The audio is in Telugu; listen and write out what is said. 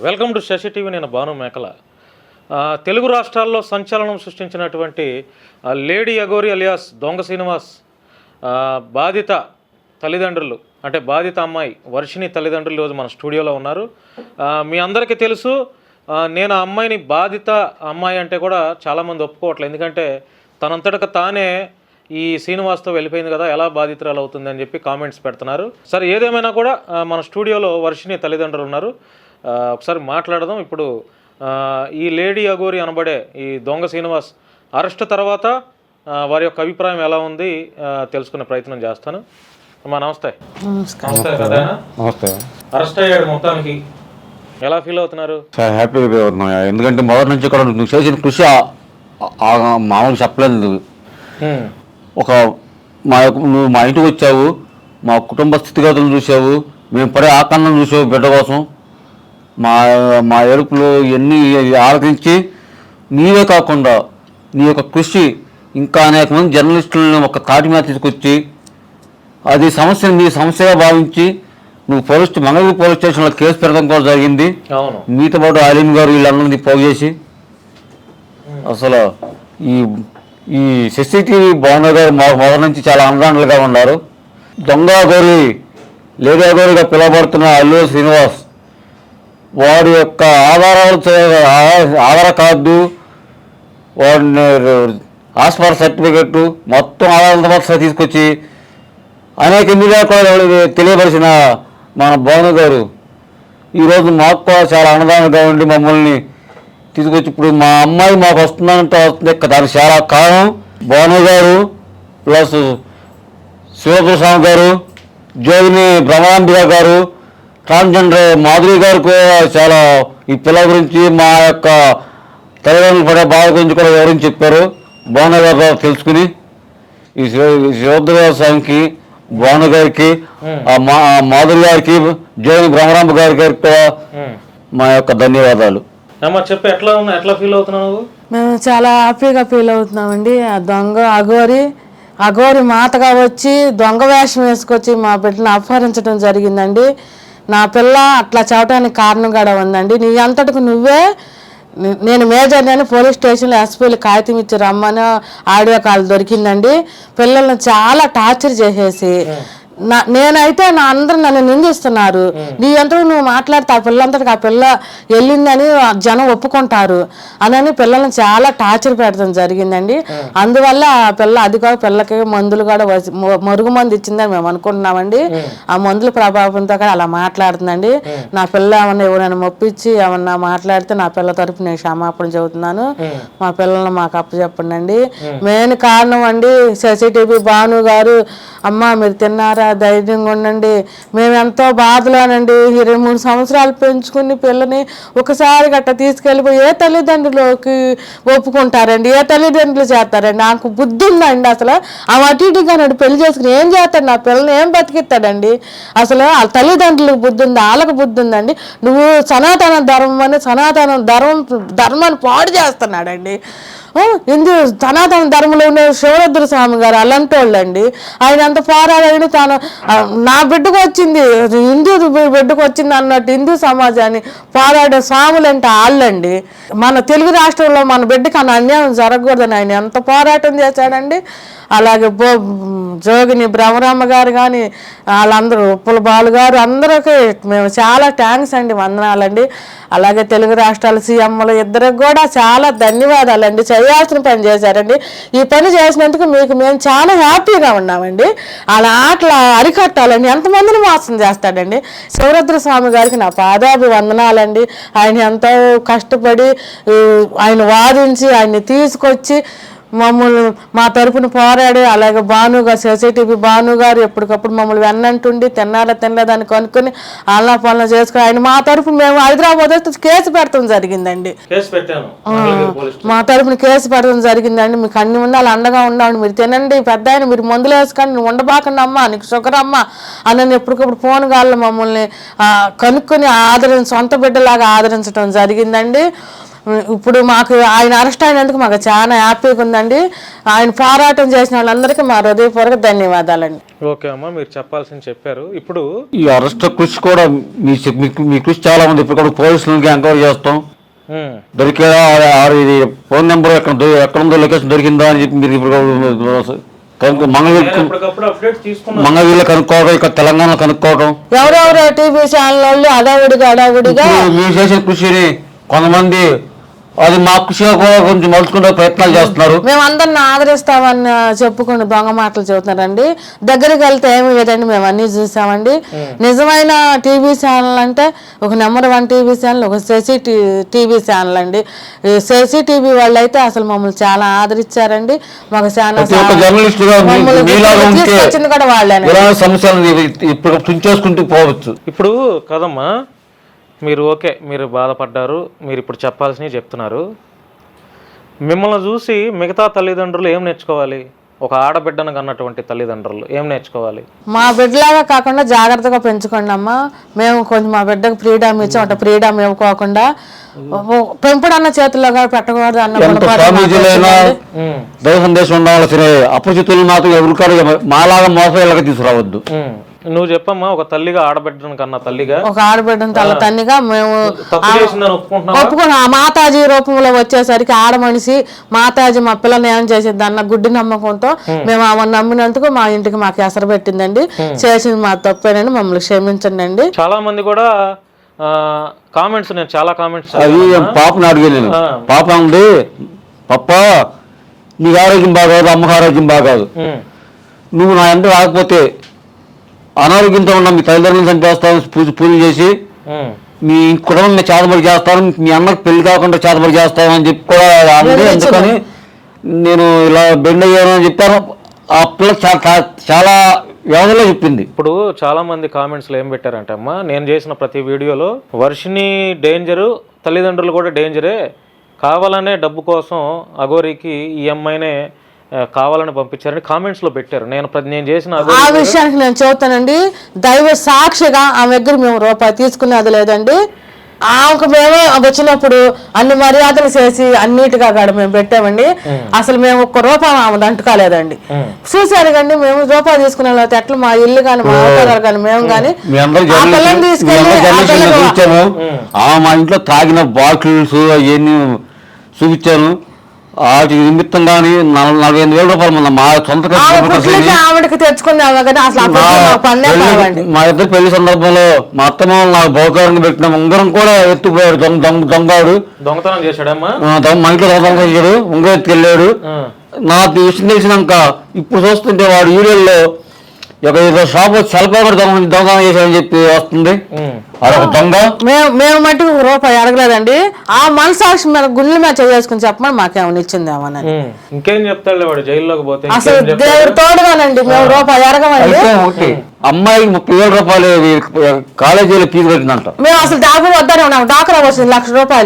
వెల్కమ్ టు శశి టీవీ నేను భాను మేకల. తెలుగు రాష్ట్రాల్లో సంచలనం సృష్టించినటువంటి లేడీ అగోరి అలియాస్ దొంగ శ్రీనివాస్ బాధిత తల్లిదండ్రులు అంటే బాధిత అమ్మాయి వర్షిణి తల్లిదండ్రులు ఈరోజు మన స్టూడియోలో ఉన్నారు. మీ అందరికీ తెలుసు నేను ఆ అమ్మాయిని బాధిత అమ్మాయి అంటే కూడా చాలామంది ఒప్పుకోవట్లేదు. ఎందుకంటే తనంతటక తానే ఈ శ్రీనివాస్తో వెళ్ళిపోయింది కదా ఎలా బాధితురాలు అవుతుంది అని చెప్పి కామెంట్స్ పెడుతున్నారు. సరే ఏదేమైనా కూడా మన స్టూడియోలో వర్షిని తల్లిదండ్రులు ఉన్నారు. ఒకసారి మాట్లాడదాం. ఇప్పుడు ఆ, ఈ లేడీ అగోరి అనబడే ఈ దొంగ శ్రీనివాస్ అరెస్ట్ తర్వాత వారి యొక్క అభిప్రాయం ఎలా ఉంది తెలుసుకునే ప్రయత్నం చేస్తాను. అమ్మా నమస్తే. నమస్తే కదా నమస్తే. అరెస్ట్ అయ్యాడు మొత్తానికి. ఎలా ఫీల్ అవుతున్నారు? చాలా హ్యాపీగా ఫీల్ అవుతున్నాం ఎందుకంటే మొదటి నుంచి కూడా నువ్వు చేసిన కృషి మామూలు చెప్పలేదు. ఒక మా యొక్క నువ్వు మా ఇంటికి వచ్చావు మా కుటుంబ స్థితిగతులు చూసావు మేము పడే ఆకరణం చూసావు బిడ్డ కోసం. మా మా ఎరుపులు ఇవన్నీ ఆలోచించి నీవే కాకుండా నీ యొక్క కృషి ఇంకా అనేక మంది జర్నలిస్టులను ఒక తాటి మీద తీసుకొచ్చి అది సమస్యను నీ సమస్యగా భావించి నువ్వు పోలీస్ మంగళగిరి పోలీస్ స్టేషన్లో కేసు పెడతాం కూడా జరిగింది. మీతో పాటు ఆలిం గారు వీళ్ళందరినీ పోగు చేసి అసలు ఈ ఈ సిసిటీవీ భవన్ గారు మా మొదటి నుంచి చాలా అందాండలుగా ఉన్నారు. దొంగ గోరి లేడీ గోరిగా పిలువబడుతున్న అల్లు శ్రీనివాస్ వాడి యొక్క ఆధారాలు ఆ- ఆధార్ కార్డు వాడిని హాస్పిటల్ సర్టిఫికెట్ మొత్తం ఆధారాలతో తీసుకొచ్చి అనేక మీడియా కూడా తెలియపరిచిన మన భవన్ గారు. ఈరోజు మాకు కూడా చాలా అన్నదానంగా ఉండి మమ్మల్ని తీసుకొచ్చి ఇప్పుడు మా అమ్మాయి మాకు వస్తుందంటే వస్తుంది. దానికి చాలా కారణం భవన్ గారు ప్లస్ శివప్రసాద్ గారు జోగిని బ్రహ్మాంబిక గారు ట్రాన్స్జెండర్ మాధురి గారు కూడా చాలా ఈ పిల్లల గురించి మా యొక్క తల్లిదండ్రులు పడే బాధ గురించి కూడా వివరించి చెప్పారు? భవన్ గారు తెలుసుకుని? ఈ శివద్ర స్వామికి భవన్ గారికి ఆ మా ఆ మాధురి గారికి జోగిని బ్రహ్మరాంబ గారి గారికి కూడా. మా యొక్క ధన్యవాదాలు. చెప్పు ఎట్లా ఉన్నా ఎట్లా ఫీల్ అవుతున్నావు మేము చాలా హ్యాపీగా ఫీల్ అవుతున్నామండి. ఆ దొంగ అఘోరి అఘోరి మాతగా వచ్చి దొంగ వేషం వేసుకొచ్చి మా బిడ్డను అపహరించడం జరిగిందండి. నా పిల్ల అట్లా చెప్పడానికి కారణం కూడా ఉందండి. నీ అంతటికి నువ్వే నేను మేజర్ అని పోలీస్ స్టేషన్లో ఎస్పీలు కాగితం ఇచ్చి రమ్మని ఆడియో కాల్ దొరికిందండి. పిల్లల్ని చాలా టార్చర్ చేసేసి నేనైతే నా అందరూ నన్ను నిందిస్తున్నారు. నీ అంతకు నువ్వు మాట్లాడితే ఆ పిల్లంతటికి ఆ పిల్ల వెళ్ళిందని జనం ఒప్పుకుంటారు అనని పిల్లల్ని చాలా టార్చర్ పెట్టడం జరిగిందండి. అందువల్ల ఆ పిల్ల అది కూడా పిల్లకి మందులు కూడా మరుగు మందు ఇచ్చిందని మేము అనుకుంటున్నామండి. ఆ మందుల ప్రభావంతో కూడా అలా మాట్లాడుతుందండి. నా పిల్ల ఏమన్నా ఎవరైనా మొప్పించి ఏమన్నా మాట్లాడితే నా పిల్ల తరపు నేను క్షమాపణ చెబుతున్నాను. మా పిల్లల్ని మాకు అప్పచెప్పండి అండి మెయిన్ కారణం అండి సిసిటీవీ భాను గారు అమ్మ మీరు తిన్నారా? ధైర్యంగా ఉండండి. మేము ఎంతో బాధలోనండి. ఇరవై మూడు సంవత్సరాలు పెంచుకుని పిల్లని ఒకసారి గట్ట తీసుకెళ్ళిపోయి ఏ తల్లిదండ్రులకి ఒప్పుకుంటారండి? ఏ తల్లిదండ్రులు చేస్తారండి? నాకు బుద్ధి ఉందండి అసలు. ఆ అటు ఇటుగా నాడు పెళ్ళి చేసుకుని ఏం చేస్తాడు? నా పిల్లని ఏం బతికిస్తాడండి? అసలు ఆ తల్లిదండ్రులకు బుద్ధి ఉంది? వాళ్ళకి బుద్ధి ఉందండి. నువ్వు సనాతన ధర్మం అని సనాతన ధర్మం ధర్మాన్ని పాడు చేస్తున్నాడండి. ఎందు హిందూ సనాతన ధర్మంలో ఉన్న శివరుద్ర స్వామి గారు అలాంటి వాళ్ళండి ఆయన అంత పోరాడాడు తాను నా బిడ్డకు వచ్చింది. హిందూ బిడ్డకు వచ్చింది అన్నట్టు హిందూ సమాజాన్ని పోరాడే స్వాములు అంటే వాళ్ళండి మన తెలుగు రాష్ట్రంలో మన బిడ్డకి అన్న అన్యాయం జరగకూడదని ఆయన ఎంత పోరాటం చేశాడండి. అలాగే బో జోగిని భ్రమరామ గారు కానీ వాళ్ళందరూ ఉప్పుల బాలు గారు అందరికీ మేము చాలా థ్యాంక్స్ అండి వందనాలండి. అలాగే తెలుగు రాష్ట్రాల సీఎంలు ఇద్దరికి కూడా చాలా ధన్యవాదాలండి. చేయాల్సిన పని చేశారండి. ఈ పని చేసినందుకు మీకు మేము చాలా హ్యాపీగా ఉన్నామండి. వాళ్ళ ఆటలు అరికట్టాలండి. ఎంతమందిని మోసం చేస్తాడండి? శివరుద్ర స్వామి గారికి నా పాదాభి వందనాలండి ఆయన ఎంతో కష్టపడి ఆయన వాదించి ఆయన్ని తీసుకొచ్చి మమ్మల్ని మా తరపున పోరాడి అలాగే భాను గారు సొసైటీపీ భాను గారు ఎప్పటికప్పుడు మమ్మల్ని వెన్నంటుండి తిన్నారా తినలేదని కనుక్కొని అల్లా పనులు చేసుకుని ఆయన మా తరపున మేము హైదరాబాద్ వస్తే కేసు పెడతాం జరిగిందండి. మా తరపున కేసు పెడతాం జరిగిందండి. మీకు అన్ని ఉండాలి అండగా ఉండాలి మీరు తినండి పెద్ద ఆయన మీరు మందులు వేసుకొని నువ్వు ఉండబాకండి అమ్మా నీకు షుగర్ అమ్మా అని ఎప్పటికప్పుడు ఫోన్ కాళ్ళు మమ్మల్ని కనుక్కొని ఆదరించి సొంత బిడ్డలాగా ఆదరించడం జరిగిందండి. ఇప్పుడు మాకు ఆయన అరెస్ట్ అయినందుకు మాకు చాలా హ్యాపీగా ఉందండి. ఆయన పోరాటం చేసిన వాళ్ళందరికీ మా హృదయపూర్వక ధన్యవాదాలండి. ఓకే అమ్మా మీరు చెప్పాల్సింది చెప్పారు. ఇప్పుడు ఈ అరెస్ట్ కృషి కూడా మీ మీకు మీ కృషి చాలా ఉంది ఇప్పుడు కూడా పోలీసులకి ఎంక్వైరీ చేస్తాం. ఇది ఫోన్ నెంబర్ ఎక్కడ ఎక్కడ ఉందో లొకేషన్ దొరికిందా అని చెప్పి మీరు ఇప్పుడు మంగళగిరిలో కనుక్కోవడం ఇక్కడ తెలంగాణలో కనుక్కోవడం. ఎవరెవరో టీవీ ఛానల్ వాళ్ళు అడావిడిగా అడావిడిగా మీరు చేసే కృషిని కొంతమంది అది మా కృషిగా కూడా కొంచెం మలుచుకునే ప్రయత్నాలు చేస్తున్నారు. మేము అందరిని ఆదరిస్తామని చెప్పుకుని దొంగ మాటలు చెబుతున్నారండి. దగ్గరికి వెళ్తే ఏమి లేదండి మేము అన్ని చూసామండి. నిజమైన టీవీ ఛానల్ అంటే ఒక నెంబర్ వన్ టీవీ ఛానల్ ఒక శశి టీవీ ఛానల్ అండి. శశి టీవీ వాళ్ళు అయితే అసలు మమ్మల్ని చాలా ఆదరించారండి. మాకు చాలా తీసుకొచ్చింది కూడా సమస్యలను ఇప్పుడు తుంచేసుకుంటూ పోవచ్చు. ఇప్పుడు కదమ్మా మీరు ఓకే మీరు బాధపడ్డారు మీరు ఇప్పుడు చెప్పాల్సినవి చెప్తున్నారు. మిమ్మల్ని చూసి మిగతా తల్లిదండ్రులు ఏం నేర్చుకోవాలి? ఒక ఆడబిడ్డను కన్నటువంటి తల్లిదండ్రులు ఏం నేర్చుకోవాలి? మా బిడ్డలాగా కాకుండా జాగ్రత్తగా పెంచుకోండి అమ్మా. మేము కొంచెం మా బిడ్డకు ఫ్రీడమ్ ఇచ్చాం అంటే ఫ్రీడమ్ ఇవ్వకోకుండా. పెంపుడు అన్న చేతుల్లో కూడా పెట్టకూడదు అన్న ఉండాల్సిన అపరిచితులు మాత్రం ఎవరు కాదు మాలాగా మోసాలుగా తీసుకురావద్దు. నువ్వు చెప్పమ్మా ఒక తల్లిగా ఆడబిడ్డను కన్నా తల్లిగా. ఒక ఆడబిడ్డను తల తన్నిగా మేము తప్పు చేసిందని ఒప్పుకుంటున్నావా? ఒప్పుకుని ఆ మాతాజీ రూపంలో వచ్చేసరికి ఆడ మనిషి మాతాజీ మా పిల్లని ఏం చేసేది అన్న గుడ్డి నమ్మకంతో మేము ఆమె నమ్మినందుకు మా ఇంటికి మాకు ఎసరు పెట్టిందండి. చేసింది మా తప్పేనండి మమ్మల్ని క్షమించండి అండి. చాలా మంది కూడా కామెంట్స్ నేను చాలా కామెంట్స్ అది పాపని అడిగాను. పాప ఉంది పప్ప నీకు ఆరోగ్యం బాగోదు అమ్మకి ఆరోగ్యం బాగోదు. నువ్వు నా ఎంత రాకపోతే అనారోగ్యంతో ఉన్న మీ తల్లిదండ్రులను చంపేస్తాను పూజ పూజ చేసి మీ కుటుంబం మీద చేతబడి చేస్తాను మీ అన్నకి పెళ్ళి కాకుండా చేతబడి చేస్తాను అని చెప్పి కూడా ఎందుకని నేను ఇలా బెండ్ అయ్యాను అని చెప్పాను. ఆ పిల్ల చాలా వ్యవధిలో చెప్పింది. ఇప్పుడు చాలా మంది కామెంట్స్లో ఏం పెట్టారంటే అమ్మా నేను చేసిన ప్రతి వీడియోలో వర్షిని డేంజరు తల్లిదండ్రులు కూడా డేంజరే. కావాలనే డబ్బు కోసం అఘోరికి ఈ అమ్మాయినే కావాలని పంపించారని కామెంట్స్లో పెట్టారు. నేను ప్రతి నేను చేసిన ఆ విషయానికి నేను చెబుతానండి. దైవ సాక్షిగా ఆమె దగ్గర మేము రూపాయి తీసుకునేది లేదండి. ఆమెకు మేమే వచ్చినప్పుడు అన్ని మర్యాదలు చేసి అన్నిటిగా కాడ మేము పెట్టామండి. అసలు మేము ఒక్క రూపాయి ఆమె అంటుకోలేదండి చూసారు కండి మేము రూపాయి తీసుకునే లేకపోతే ఎట్లా మా ఇల్లు కానీ మా అవతారాలు కానీ మేము కానీ తీసుకెళ్ళి మా ఇంట్లో తాగిన బాటిల్స్ అవన్నీ చూపించాను. వాటి నిమిత్తం కానీ నలభై ఎనిమిది వేల రూపాయలు మన మా సొంత ఆవిడకి తెచ్చుకున్నాము కానీ అసలు ఆ మా ఇద్దరు పెళ్ళి సందర్భంలో మా అత్తమ్మ నాకు బహుకారంగా పెట్టిన ఉంగరం కూడా ఎత్తుకుపోయాడు దొంగ దొంగ దొంగాడు దొంగతనం చేశాడమ్మా? మా ఇంట్లో దొంగతనం చేశాడు ఉంగరం ఎత్తుకెళ్ళాడు. నాకు విషయం తెలిసినాక ఇప్పుడు చూస్తుంటే వాడు యూరియల్లో ఒక ఏదో షాప్ సెల్ ఫోన్ కూడా దొంగ దొంగతనం చేశాడని చెప్పి వస్తుంది. అదొక దొంగ. మేము మేము మట్టుకు ఒక రూపాయి అడగలేదండి. ఆ మనసాక్షి మీద గుండెల మీద చేసుకుని చెప్పమని మాకేమైనా ఇచ్చిందేమోనని. ఉమ్. ఇంకేం చెప్తాడు వాడు జైల్లోకి పోతే ఇంకేం అసలు? దేవుడు తోడుగానండి మేము రూపాయి అడగమండి. అమ్మాయికి ముప్పై వేల రూపాయలు కాలేజీలో ఫీజు కట్టిందంట. మేము అసలు డాబు వద్దనే ఉన్నాం డాక్రా వచ్చింది లక్ష రూపాయలు.